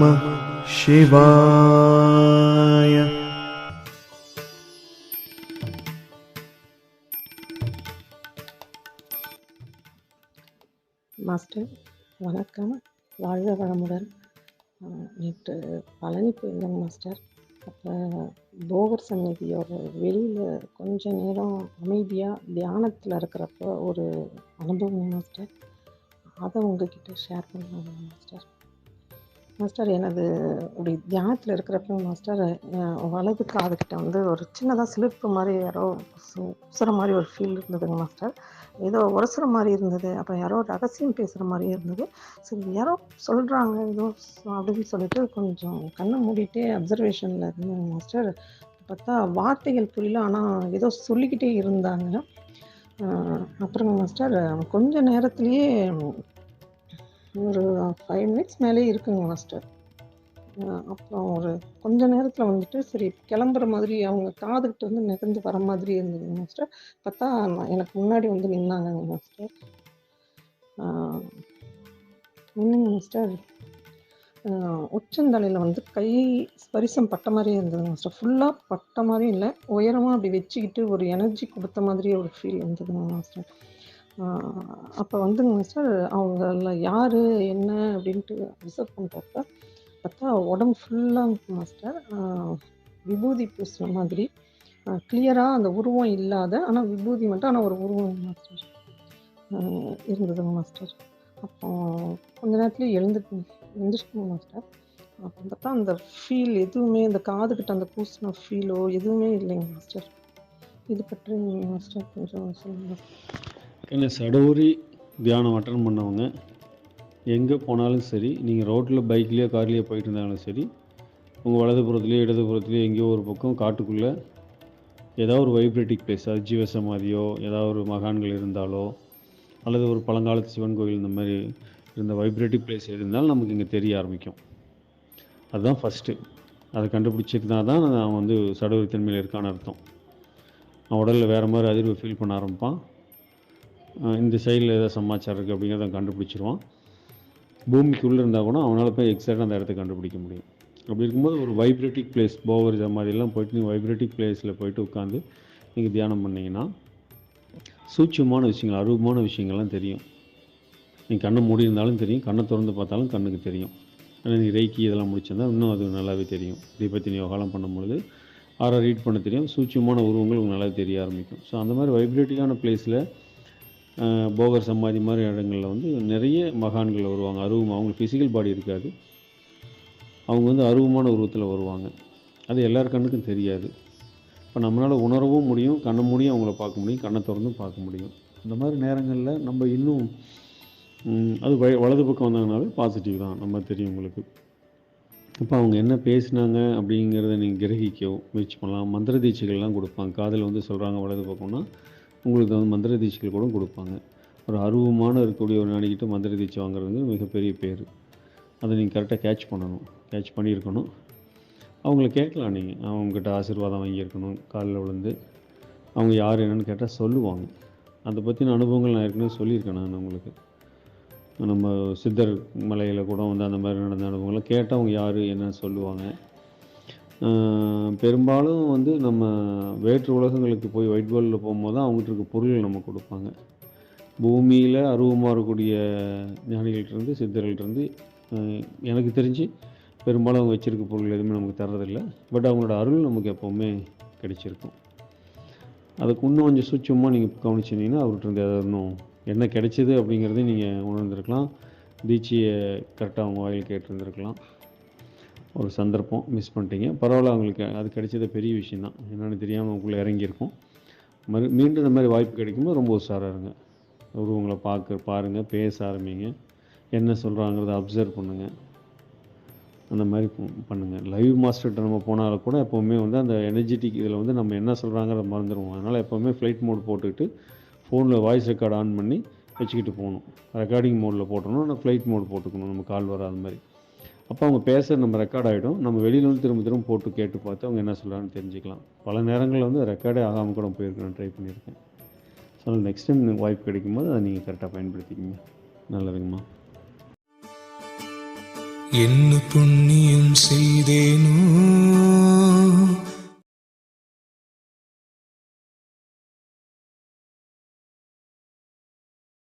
நம சிவாய மாஸ்டர் வணக்கம். வாழ்க வளமுடன். நேற்று பழனி போயிருந்தேங்க மாஸ்டர். அப்போ போகர் சந்நிதியோட வெளியில் கொஞ்ச நேரம் அமைதியாக தியானத்தில் இருக்கிறப்ப ஒரு அனுபவம் மாஸ்டர். அதை உங்ககிட்ட ஷேர் பண்ணுவாங்க மாஸ்டர்? மாஸ்டர் எனது அப்படி தியானத்தில் இருக்கிறப்ப மாஸ்டர் வலது காதுகிட்ட வந்து ஒரு சின்னதாக சிலிப்பு மாதிரி யாரோ உசுற மாதிரி ஒரு ஃபீல் இருந்ததுங்க மாஸ்டர் ஏதோ உரசுற மாதிரி இருந்தது. அப்புறம் யாரோ ரகசியம் பேசுகிற மாதிரி இருந்தது. சரி யாரோ சொல்கிறாங்க ஏதோ அப்படின்னு சொல்லிட்டு கொஞ்சம் கண்ணை மூடிட்டே அப்சர்வேஷனில் இருந்தேங்க மாஸ்டர் பார்த்தா வார்த்தைகள் புரியல. ஆனால் ஏதோ சொல்லிக்கிட்டே இருந்தாங்க. அப்புறம் மாஸ்டர் கொஞ்ச நேரத்துலேயே ஒரு ஃபைவ் மினிட்ஸ் மேலே இருக்குங்க மாஸ்டர் அப்புறம் ஒரு கொஞ்ச நேரத்தில் வந்துட்டு சரி கிளம்புற மாதிரி அவங்க காதுகிட்ட வந்து நெகந்து வர மாதிரி இருந்ததுங்க மாஸ்டர் பார்த்தா எனக்கு முன்னாடி வந்து நின்னாங்கங்க மாஸ்டர் ஆஹ் என்னங்க மாஸ்டர் உச்சந்தலையில் வந்து கை ஸ்பரிசம் பட்ட மாதிரியே இருந்தது மாஸ்டர் ஃபுல்லாக பட்ட மாதிரி இல்லை உயரமாக அப்படி வச்சுக்கிட்டு ஒரு எனர்ஜி கொடுத்த மாதிரியே ஒரு ஃபீல் இருந்ததுங்க மாஸ்டர் அப்போ வந்துங்க மாஸ்டர் அவங்கள யார் என்ன அப்படின்ட்டு அப்சர்வ் பண்ணுறப்ப பார்த்தா உடம்பு ஃபுல்லாக மாஸ்டர் விபூதி பூசின மாதிரி. கிளியராக அந்த உருவம் இல்லாத ஆனால் விபூதி மட்டும் ஆனால் ஒரு உருவம் மாஸ்டர் இருந்ததுங்க மாஸ்டர் அப்போ கொஞ்ச நேரத்துலேயே எழுந்து எழுந்திரிச்சுங்க மாஸ்டர் அப்போ பார்த்தா அந்த ஃபீல் எதுவுமே அந்த காதுகிட்ட அந்த பூசின ஃபீலோ எதுவுமே இல்லைங்க மாஸ்டர் இது பற்றி மாஸ்டர் கொஞ்சம் சொல்லுங்கள் இல்லை சடோரி தியானம் அட்டன் பண்ணவங்க எங்கே போனாலும் சரி நீங்கள் ரோட்டில் பைக்லேயோ கார்லேயோ போயிட்டு இருந்தாலும் சரி உங்கள் வலதுபுறத்துலேயோ இடதுபுறத்துலேயோ எங்கேயோ ஒரு பக்கம் காட்டுக்குள்ளே ஏதாவது ஒரு வைப்ரேட்டிக் பிளேஸ் அது ஜீவ சமாதியோ ஏதாவது ஒரு மகான்கள் இருந்தாலோ அல்லது ஒரு பழங்காலத்து சிவன் கோயில் இந்த மாதிரி இருந்த வைப்ரேட்டிக் பிளேஸ் இருந்தாலும் நமக்கு இங்கே தெரிய ஆரம்பிக்கும். அதுதான் ஃபஸ்ட்டு அதை கண்டுபிடிச்சிருந்தா தான் அவன் வந்து சடவுரி தன்மையில் இருக்கான்னு அர்த்தம். அவன் உடலில் வேறு மாதிரி அதிர்வு ஃபீல் பண்ண ஆரம்பிப்பான். இந்த சைடில் ஏதாவது சமாச்சாரம் இருக்குது அப்படிங்கிறத கண்டுபிடிச்சிருவான். பூமிக்கு பூமிக்குள்ளே இருந்தால் கூட அவனால் போய் எக்ஸாக்டாக அந்த இடத்த கண்டுபிடிக்க முடியும். அப்படி இருக்கும்போது ஒரு வைப்ரேட்டிக் பிளேஸ் போவர் மாதிரிலாம் போயிட்டு நீங்கள் வைப்ரேட்டிக் பிளேஸில் போயிட்டு உட்காந்து நீங்கள் தியானம் பண்ணிங்கன்னா சூட்சமான விஷயங்கள் அருவமான விஷயங்கள்லாம் தெரியும். நீங்கள் கண்ணை மூடி இருந்தாலும் தெரியும் கண்ணை திறந்து பார்த்தாலும் கண்ணுக்கு தெரியும். ஆனால் நீங்கள் ரெய்க்கி இதெல்லாம் முடிச்சிருந்தா இன்னும் அது நல்லாவே தெரியும். தீபத்தின் யோகாலாம் பண்ணும்பொழுது ஆறாக ரீட் பண்ண தெரியும். சூட்சமான உருவங்கள் உங்களுக்கு நல்லா தெரிய ஆரம்பிக்கும். ஸோ அந்த மாதிரி வைப்ரேட்டிக்கான பிளேஸில் போகர் சமாதி மாதிரி இடங்களில் வந்து நிறைய மகான்கள் வருவாங்க. அருவம் அவங்களுக்கு ஃபிசிக்கல் பாடி இருக்காது. அவங்க வந்து அருவமான உருவத்தில் வருவாங்க. அது எல்லார் கண்ணுக்கும் தெரியாது. இப்போ நம்மளால் உணரவும் முடியும் கண்ணை மூடியும் அவங்கள பார்க்க முடியும் கண்ணை திறந்தும் பார்க்க முடியும். இந்த மாதிரி நேரங்களில் நம்ம இன்னும் அது வலது பக்கம் வந்தாங்கனாலே பாசிட்டிவ் தான். நம்ம தெரியும் உங்களுக்கு. இப்போ அவங்க என்ன பேசுனாங்க அப்படிங்கிறத நீங்கள் கிரகிக்க முயற்சி பண்ணலாம். மந்திர தீட்சைகள்லாம் கொடுப்பாங்க. காதில் வந்து சொல்கிறாங்க வலது பக்கம்னா உங்களுக்கு வந்து மந்திர தீட்சைகள் கூட கொடுப்பாங்க. ஒரு அருவமான இருக்கக்கூடிய ஒரு நாடிக்கிட்ட மந்திர தீட்சை வாங்குறது மிகப்பெரிய பேர். அதை நீங்கள் கரெக்டாக கேட்ச் பண்ணணும். கேட்ச் பண்ணியிருக்கணும். அவங்கள கேட்கலாம் நீங்கள் அவங்கக்கிட்ட ஆசீர்வாதம் வாங்கியிருக்கணும். காலில் விழுந்து அவங்க யார் என்னென்னு கேட்டால் சொல்லுவாங்க. அதை பற்றின அனுபவங்கள் நான் ஏற்கனவே சொல்லியிருக்கேன் நான் உங்களுக்கு. நம்ம சித்தர் மலையில் கூட வந்து அந்த மாதிரி நடந்த அனுபவங்களை கேட்டால் அவங்க யார் என்ன சொல்லுவாங்க? பெரும்பாலும் வந்து நம்ம வேற்று உலகங்களுக்கு போய் ஒயிட் வேர்ல்டில் போகும்போது தான் அவங்ககிட்ட இருக்க பொருள்கள் நம்ம கொடுப்பாங்க. பூமியில் அருவமாக இருக்கக்கூடிய ஞானிகள்கிட்டருந்து சித்தர்கள்ட்டருந்து எனக்கு தெரிஞ்சு பெரும்பாலும் அவங்க வச்சுருக்க பொருள் எதுவுமே நமக்கு தர்றதில்லை. பட் அவங்களோட அருள் நமக்கு எப்போவுமே கிடைச்சிருக்கும். அதுக்கு இன்னும் கொஞ்சம் சூட்சமாக நீங்கள் கவனிச்சிருந்தீங்கன்னா அவர்கிட்ட இருந்து ஏதாவது இன்னும் என்ன கிடைச்சிது அப்படிங்கிறதையும் நீங்கள் உணர்ந்திருக்கலாம். தீட்சியை கரெக்டாக அவங்க வாயில் கேட்டிருந்துருக்கலாம். ஒரு சந்தர்ப்பம் மிஸ் பண்ணிட்டீங்க. பரவாயில்ல அவங்களுக்கு அது கிடைச்சது பெரிய விஷயம் தான் என்னென்னு தெரியாமல் அவங்களுக்குள்ளே இறங்கியிருக்கும். மறு மீண்டும் இந்த மாதிரி வாய்ப்பு கிடைக்கும்போது ரொம்ப உஷாராக இருங்க. உருவங்களை பார்க்க பாருங்கள் பேச ஆரம்பிங்க. என்ன சொல்கிறாங்கிறத அப்சர்வ் பண்ணுங்கள் அந்த மாதிரி பண்ணுங்கள் லைவ் மாஸ்டர்கிட்ட நம்ம போனாலும் கூட எப்போவுமே வந்து அந்த எனர்ஜெட்டிக் இதில் வந்து நம்ம என்ன சொல்கிறாங்கிறத மறந்துடுவோம் அதனால் எப்போவுமே ஃப்ளைட் மோட் போட்டுக்கிட்டு ஃபோனில் வாய்ஸ் ரெக்கார்ட் ஆன் பண்ணி வச்சுக்கிட்டு போகணும். ரெக்கார்டிங் மோடில் போட்டணும் ஆனால் ஃப்ளைட் மோட் போட்டுக்கணும். நம்ம கால் வராத மாதிரி. அப்போ அவங்க பேசுகிற நம்ம ரெக்கார்ட் ஆகிடும் நம்ம வெளியில வந்து திரும்ப திரும்ப போட்டு கேட்டு பார்த்து அவங்க என்ன சொல்கிறான்னு தெரிஞ்சுக்கலாம். பல நேரங்களில் வந்து ரெக்கார்டே ஆகாமல் கூட போயிருக்கு நான் ட்ரை பண்ணியிருக்கேன். ஸோ நெக்ஸ்ட் டைம் வாய்ப்பு கிடைக்கும்போது அதை நீங்கள் கரெக்டாக பயன்படுத்திக்கிங்க. நல்லதுங்கம்மா. என்ன புண்ணியம் செய்தேனோ